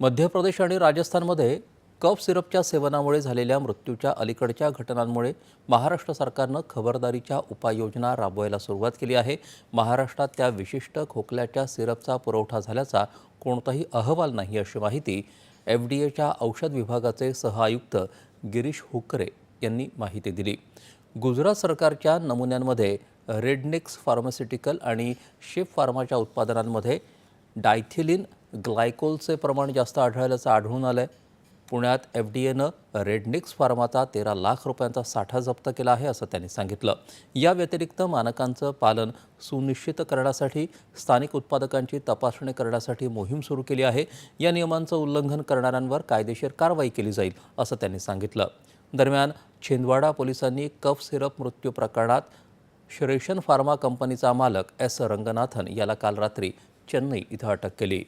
मध्य प्रदेश आणि राजस्थानमध्ये कफ सिरपच्या सेवनामुळे झालेल्या मृत्यूच्या अलीकडच्या घटनांमुळे महाराष्ट्र सरकारनं खबरदारीच्या उपाययोजना राबवायला सुरुवात केली आहे. महाराष्ट्रात त्या विशिष्ट खोकल्याच्या सिरपचा पुरवठा झाल्याचा कोणताही अहवाल नाही अशी माहिती एफ डी एच्या औषध विभागाचे सहआयुक्त गिरीश हुकरे यांनी माहिती दिली. गुजरात सरकारच्या नमुन्यांमध्ये रेडनेक्स फार्मास्युटिकल आणि शिप फार्माच्या उत्पादनांमध्ये डायथिलिन ग्लायकोलचे प्रमाण जास्त आढळल्याचं आढळून आलं आहे पुण्यात एफ डी एनं रेडनिक्स फार्माचा तेरा लाख रुपयांचा साठा जप्त केला आहे असं त्यांनी सांगितलं. या व्यतिरिक्त मानकांचं पालन सुनिश्चित करण्यासाठी स्थानिक उत्पादकांची तपासणी करण्यासाठी मोहीम सुरू केली आहे. या नियमांचं उल्लंघन करणाऱ्यांवर कायदेशीर कारवाई केली जाईल असं त्यांनी सांगितलं. दरम्यान छिंदवाडा पोलिसांनी कफ सिरप मृत्यू प्रकरणात श्रेशन फार्मा कंपनीचा मालक एस रंगनाथन याला काल रात्री चेन्नई इथं अटक केली.